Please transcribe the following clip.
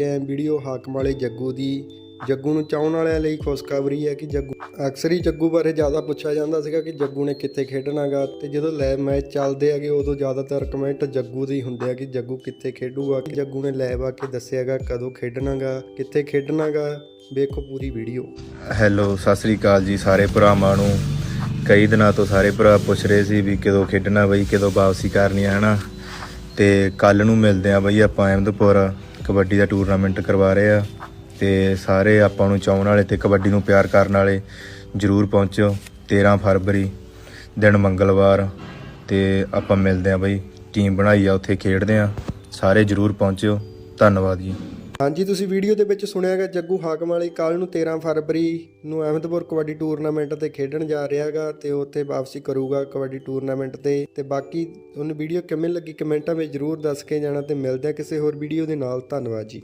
ਇਹ ਵੀਡੀਓ ਹਾਕਮ ਵਾਲੇ ਜੱਗੂ ਦੀ, ਜੱਗੂ ਨੂੰ ਚਾਹਣ ਵਾਲਿਆਂ ਲਈ ਖੁਸ਼ਖਬਰੀ ਹੈ ਕਿ ਜੱਗੂ, ਅਕਸਰ ਹੀ ਜੱਗੂ ਬਾਰੇ ਜ਼ਿਆਦਾ ਪੁੱਛਿਆ ਜਾਂਦਾ ਸੀਗਾ ਕਿ ਜੱਗੂ ਨੇ ਕਿੱਥੇ ਖੇਡਣਾਗਾ ਤੇ ਜਦੋਂ ਲੈਬ ਮੈਚ ਚੱਲਦੇ ਹੈਗੇ ਉਦੋਂ ਜ਼ਿਆਦਾਤਰ ਕਮੈਂਟ ਜੱਗੂ ਦੇ ਹੀ ਹੁੰਦੇ ਆ ਕਿ ਜੱਗੂ ਕਿੱਥੇ ਖੇਡੂਗਾ, ਕਿ ਜੱਗੂ ਨੇ ਲੈਬ ਆ ਕੇ ਦੱਸਿਆਗਾ ਕਦੋਂ ਖੇਡਣਾਗਾ ਕਿੱਥੇ ਖੇਡਣਾਗਾ ਵੇਖੋ ਪੂਰੀ ਵੀਡੀਓ ਹੈਲੋ ਸਤਿ ਸ੍ਰੀ ਅਕਾਲ ਜੀ ਸਾਰੇ ਭਰਾਵਾਂ ਨੂੰ। ਕਈ ਦਿਨਾਂ ਤੋਂ ਸਾਰੇ ਭਰਾ ਪੁੱਛ ਰਹੇ ਸੀ ਵੀ ਕਦੋਂ ਖੇਡਣਾ ਬਈ, ਕਦੋਂ ਵਾਪਸੀ ਕਰਨੀ ਹੈ ਹਨਾ? ਤੇ ਕੱਲ ਨੂੰ ਮਿਲਦੇ ਆ ਬਈ ਆਪਾਂ ਅਹਿਮਦਪੁਰ। ਕਬੱਡੀ ਦਾ ਟੂਰਨਾਮੈਂਟ ਕਰਵਾ ਰਹੇ ਆ ਤੇ ਸਾਰੇ ਆਪਾਂ ਨੂੰ ਚਾਹਣ ਵਾਲੇ ਤੇ ਕਬੱਡੀ ਨੂੰ ਪਿਆਰ ਕਰਨ ਵਾਲੇ ਜਰੂਰ ਪਹੁੰਚਿਓ 13 ਫਰਵਰੀ, ਦਿਨ ਮੰਗਲਵਾਰ ਤੇ ਆਪਾਂ ਮਿਲਦੇ ਆ ਬਈ। ਟੀਮ ਬਣਾਈ ਆ, ਉੱਥੇ ਖੇਡਦੇ ਆ। ਸਾਰੇ ਜਰੂਰ ਪਹੁੰਚਿਓ। ਧੰਨਵਾਦ ਜੀ। ਹਾਂਜੀ, ਤੁਸੀਂ ਵੀਡੀਓ ਦੇ ਵਿੱਚ ਸੁਣਿਆਗਾ ਜੱਗੂ ਹਾਕਮ ਵਾਲੀ। ਕੱਲ ਨੂੰ 13 ਫਰਵਰੀ ਨੂੰ ਅਹਿਮਦਪੁਰ ਕਬੱਡੀ ਟੂਰਨਾਮੈਂਟ ਤੇ ਖੇਡਣ ਜਾ ਰਿਹਾਗਾ ਤੇ ਉੱਥੇ ਵਾਪਸੀ ਕਰੂਗਾ ਕਬੱਡੀ ਟੂਰਨਾਮੈਂਟ ਤੇ। ਤੇ ਬਾਕੀ ਉਹਨੂੰ ਵੀਡੀਓ ਕਿਵੇਂ ਲੱਗੀ ਕਮੈਂਟਾਂ ਵਿੱਚ ਜਰੂਰ ਦੱਸ ਕੇ ਜਾਣਾ ਤੇ ਮਿਲਦੇ ਆ ਕਿਸੇ ਹੋਰ ਵੀਡੀਓ ਦੇ ਨਾਲ। ਧੰਨਵਾਦ ਜੀ।